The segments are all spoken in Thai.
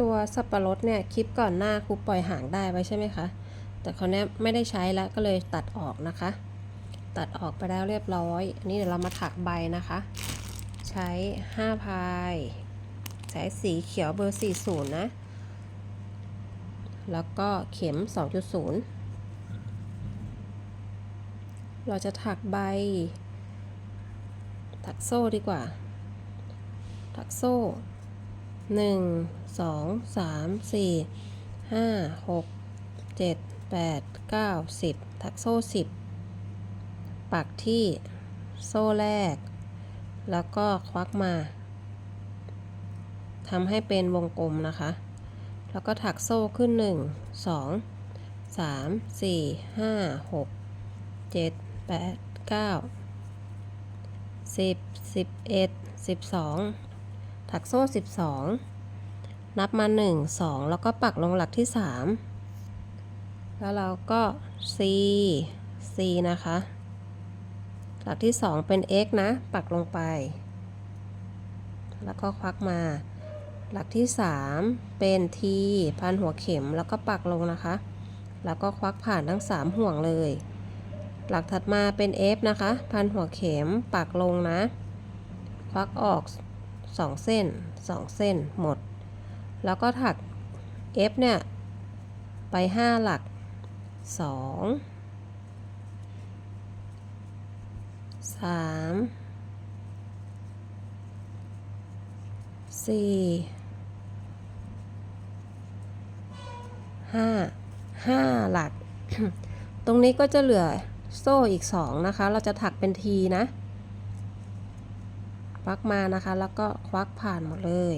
ตัวสับปะรดเนี่ยคลิปก่อนหน้าครูปล่อยห่างได้ไว้ใช่ไหมคะ แต่คราวเนี้ยไม่ได้ใช้แล้วก็เลยตัดออกนะคะ ตัดออกไปแล้วเรียบร้อย อันนี้เดี๋ยวเรามาถักใบนะคะ ใช้5พายใช้สีเขียวเบอร์ 40 นะ แล้วก็เข็ม 2.0 เราจะถักใบ ถักโซ่ดีกว่า ถักโซ่ หนึ่งสองสามสี่ห้าหกเจ็ดแปดเก้าสิบถักโซ่สิบปักที่โซ่แรก แล้วก็ควักมาทำให้เป็นวงกลมนะคะ แล้วก็ถักโซ่ขึ้นหนึ่งสองสามสี่ห้าหกเจ็ดแปดเก้าสิบสิบเอ็ดสิบสอง ถักโซ่ 12 นับมา 1 2 แล้วก็ปักลงหลักที่ 3 แล้วเราก็ C C นะคะ หลักที่ 2 เป็น x นะ ปักลงไป แล้วก็ควักมา หลักที่ 3 เป็น t พันหัวเข็มแล้วก็ปักลงนะคะ แล้วก็ควักผ่านทั้ง 3 ห่วงเลย หลักถัดมาเป็น f นะคะ พันหัวเข็มปักลงนะ ควักออก สองเส้นสองเส้นหมด แล้วก็ถัก F เนี่ย ไปห้าหลักสองสามสี่ห้าห้าหลัก ตรงนี้ก็จะเหลือโซ่อีกสองนะคะ เราจะถักเป็นทีนะ วักมานะคะ แล้วก็ควักผ่านหมดเลย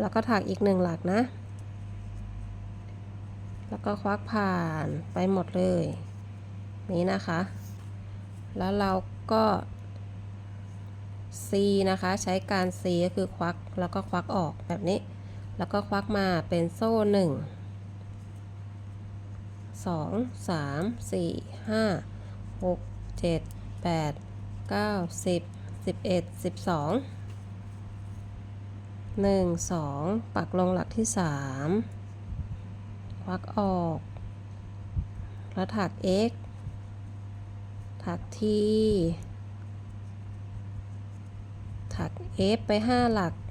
แล้วก็ถักอีกหนึ่งหลักนะ แล้วก็ควักผ่านไปหมดเลย นี้นะคะ แล้วเราก็ C นะคะ ใช้การ C ก็คือควักแล้วก็ควักออกแบบนี้ แล้วก็ควักมาเป็นโซ่หนึ่งสองสามสี่ห้าหกเจ็ดแปดเก้าสิบ สิบเอ็ดสิบสองหนึ่งสองปักลงหลักที่สามควักออกแล้วถัก x ถัก t ถัก f ไป 5 หลัก 1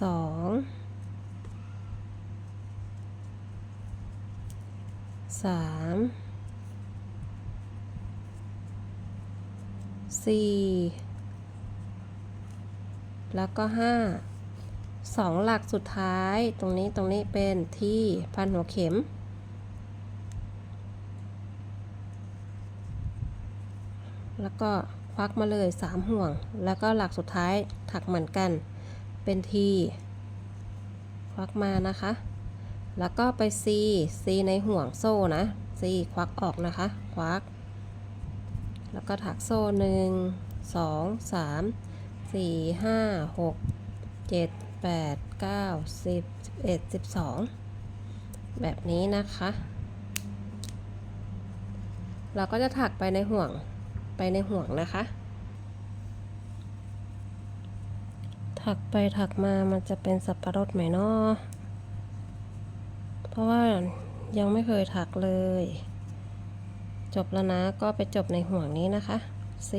2 สามสี่แล้วก็ห้าสองหลักสุดท้ายตรงนี้ตรงนี้เป็นที่พันหัวเข็ม แล้วก็ควักมาเลยสามห่วง แล้วก็หลักสุดท้ายถักเหมือนกันเป็นทีควักมานะคะ แล้วก็ไป C C ในห่วงโซ่นะ C ควักออกนะคะ ควัก แล้วก็ถักโซ่หนึ่งสองสามสี่ห้าหกเจ็ดแปดเก้าสิบสิบเอ็ดสิบสองแบบนี้นะคะ เราก็จะถักไปในห่วงไปในห่วงนะคะ ถักไปถักมามันจะเป็นสับปะรดไหมเนาะ ราะว่ายังไม่เคยถักเลย จบแล้วนะก็ไปจบในห่วงนี้นะคะ C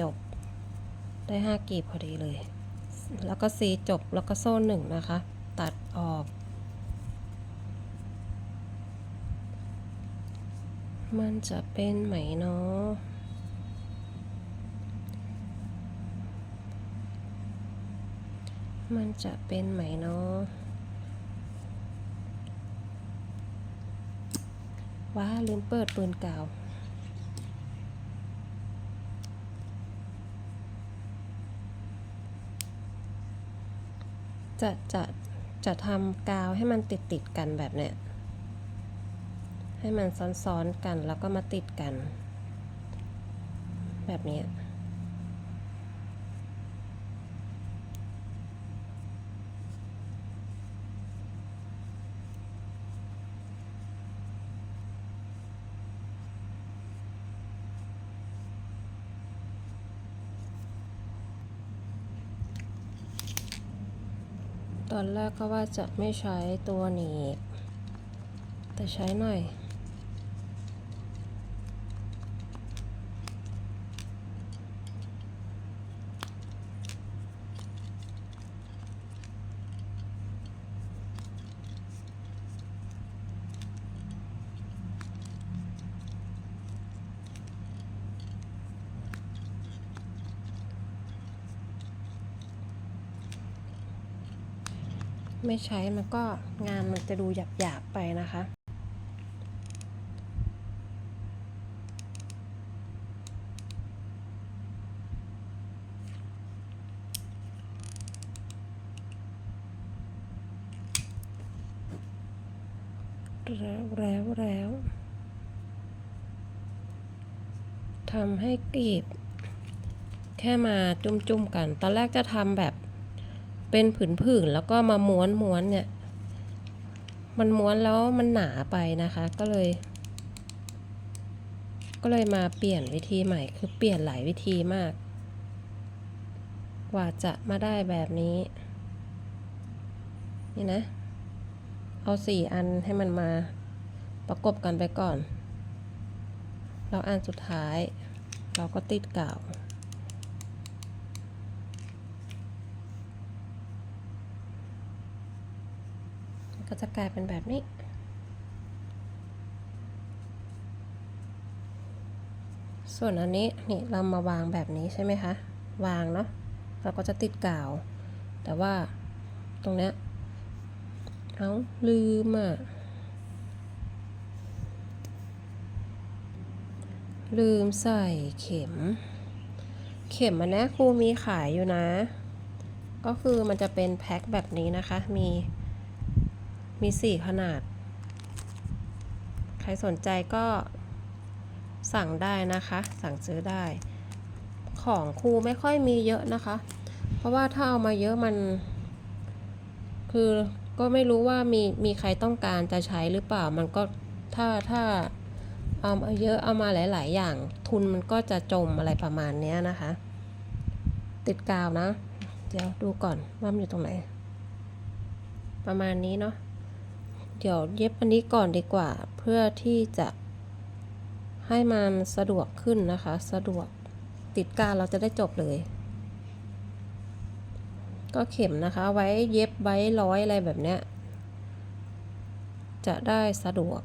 จบ ได้ห้ากีบพอดีเลย แล้วก็ C จบแล้วก็โซ่หนึ่งนะคะ ตัดออก มันจะเป็นไหมเนาะมันจะเป็นไหมเนาะ ว้าลืมเปิดปืนกาว จะจะจะทำกาวให้มันติดติดกันแบบเนี้ย ให้มันซ้อนๆกันแล้วก็มาติดกัน แบบนี้ ตอนแรกก็ว่าจะไม่ใช้ตัวหนีบแต่ใช้หน่อย ไม่ใช้มันก็งานมันจะดูหยาบๆไปนะคะแล้วแล้วแล้วทำให้กรีบ แค่มาจุ่มๆกัน ตอนแรกจะทำแบบ เป็นผืนๆแล้วก็มาม้วนม้วนเนี่ย มันม้วนแล้วมันหนาไปนะคะ ก็เลย ก็เลยมาเปลี่ยนวิธีใหม่ คือเปลี่ยนหลายวิธีมาก กว่าจะมาได้แบบนี้ นี่นะ เอาสี่อันให้มันมาประกบกันไปก่อน แล้วอันสุดท้ายเราก็ติดกาว ก็จะกลายเป็นแบบนี้ ส่วนอันนี้นี่เรามาวางแบบนี้ใช่ไหมคะ วางเนาะเราก็จะติดกาว แต่ว่าตรงเนี้ยเอาลืมอะลืมใส่เข็ม เข็มอันนี้ครูมีขายอยู่นะ ก็คือมันจะเป็นแพ็คแบบนี้นะคะ มี มีสี่ขนาด ใครสนใจก็สั่งได้นะคะ สั่งซื้อได้ ของครูไม่ค่อยมีเยอะนะคะ เพราะว่าถ้าเอามาเยอะมัน คือก็ไม่รู้ว่ามีมีใครต้องการจะใช้หรือเปล่า มันก็ถ้าถ้าเอามาเยอะเอามาหลาย ๆ อย่าง ทุนมันก็จะจมอะไรประมาณนี้นะคะ ติดกาวนะ เดี๋ยวดูก่อนว่ามันอยู่ตรงไหน ประมาณนี้เนาะ เดี๋ยวเย็บอันนี้ก่อนดีกว่า เพื่อที่จะให้มันสะดวกขึ้นนะคะ สะดวกติดกาวเราจะได้จบเลย ก็เข็มนะคะ ไว้เย็บไว้ร้อยอะไรแบบเนี้ย จะได้สะดวก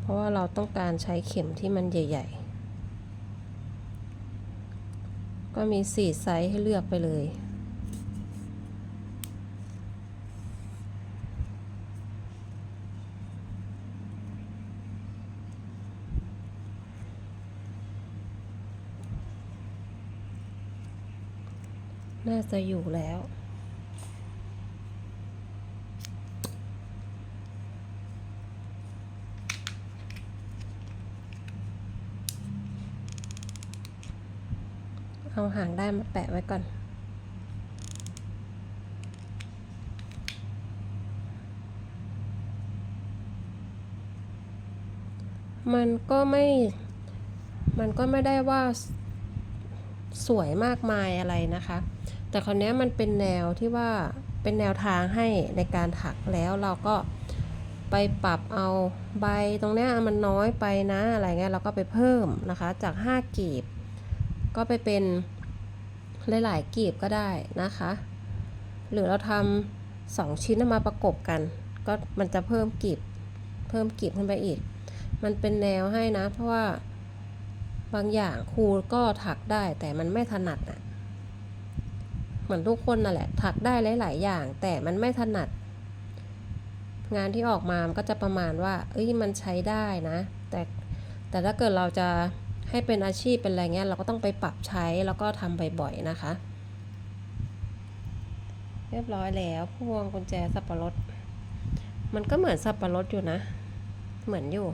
เพราะว่าเราต้องการใช้เข็มที่มันใหญ่ ๆ ก็มีสี่ไซส์ให้เลือกไปเลยน่าจะอยู่แล้ว เอาหางได้มาแปะไว้ก่อน มันก็ไม่ มันก็ไม่ได้ว่าสวยมากมายอะไรนะคะ แต่คราวนี้มันเป็นแนวที่ว่าเป็นแนวทางให้ในการถักแล้วเราก็ไปปรับเอาใบตรงนี้มันน้อยไปนะอะไรเงี้ยเราก็ไปเพิ่มนะคะจาก 5 กีบ ก็ไปเป็นหลายๆกีบก็ได้นะคะ หรือเราทำสองชิ้นมาประกบกัน ก็มันจะเพิ่มกีบเพิ่มกีบขึ้นไปอีก มันเป็นแนวให้นะ เพราะว่าบางอย่างครูก็ถักได้แต่มันไม่ถนัดอะเหมือนทุกคนนั่นแหละ ถักได้หลาย ๆ อย่าง แต่มันไม่ถนัด งานที่ออกมามันก็จะประมาณว่า เอ้ยมันใช้ได้นะ แต่แต่ถ้าเกิดเราจะ ให้เป็นอาชีพเป็นอะไรเงี้ยเราก็ต้องไปปรับใช้แล้วก็ทำบ่อยๆนะคะ เรียบร้อยแล้วพวงกุญแจสับปะรด มันก็เหมือนสับปะรดอยู่นะ เหมือนอยู่